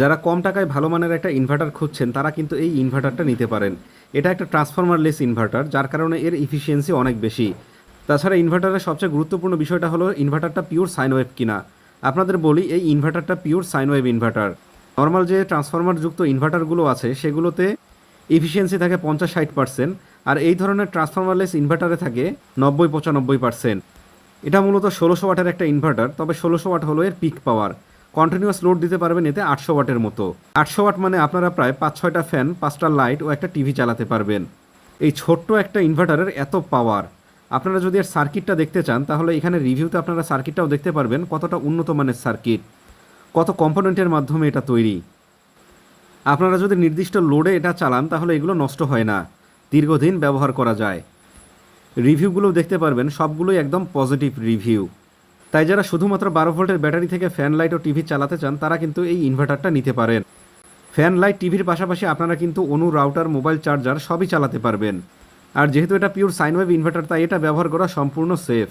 যারা কম টাকায় ভালো মানের একটা ইনভার্টার খুঁজছেন, তারা কিন্তু এই ইনভার্টারটা নিতে পারেন। এটা একটা ট্রান্সফরমারলেস ইনভার্টার যার কারণে এর ইফিসিয়েন্সি অনেক বেশি। তাছাড়া ইনভার্টারের সবচেয়ে গুরুত্বপূর্ণ বিষয়টা হলো ইনভার্টারটা পিওর সাইন ওয়েভ কিনা। আপনাদের বলি, এই ইনভার্টারটা pure sine wave inverter normal যে ট্রান্সফরমারযুক্ত ইনভার্টারগুলো আছে, সেগুলোতে ইফিসিয়েন্সি থাকে পঞ্চাশ ষাট পার্সেন্ট আর এই ধরনের ট্রান্সফরমারলেস ইনভার্টারে থাকে নব্বই পঁচানব্বই পার্সেন্ট এটা মূলত ষোলোশো ওয়াটের একটা ইনভার্টার তবে ষোলোশো ওয়াট হলো এর পিক পাওয়ার কন্টিনিউয়াস লোড দিতে পারবেন এতে আটশো ওয়াটের মতো। আটশো ওয়াট মানে আপনারা প্রায় পাঁচ, ছয়টা ফ্যান, পাঁচটা লাইট ও একটা টিভি চালাতে পারবেন। এই ছোট্ট একটা ইনভার্টারের এত পাওয়ার। আপনারা যদি এর সার্কিটটা দেখতে চান, তাহলে এখানে রিভিউতে আপনারা সার্কিটটাও দেখতে পারবেন কতটা উন্নত মানের সার্কিট, কত কম্পোনেন্টের মাধ্যমে এটা তৈরি। আপনারা যদি নির্দিষ্ট লোডে এটা চালান, তাহলে এগুলো নষ্ট হয় না। দীর্ঘদিন ব্যবহার করা যায়। রিভিউগুলো দেখতে পারবেন, সবগুলোই একদম পজিটিভ রিভিউ। তাই যারা শুধুমাত্র বারো ভোল্টের ব্যাটারি থেকে ফ্যান লাইট ও টিভি চালাতে চান, তারা কিন্তু এই ইনভার্টারটা নিতে পারেন। ফ্যান লাইট টিভির পাশাপাশি আপনারা কিন্তু অনু রাউটার মোবাইল চার্জার সবই চালাতে পারবেন। আর যেহেতু এটা পিওর সাইনওয়েভ ইনভার্টার তাই এটা ব্যবহার করা সম্পূর্ণ সেফ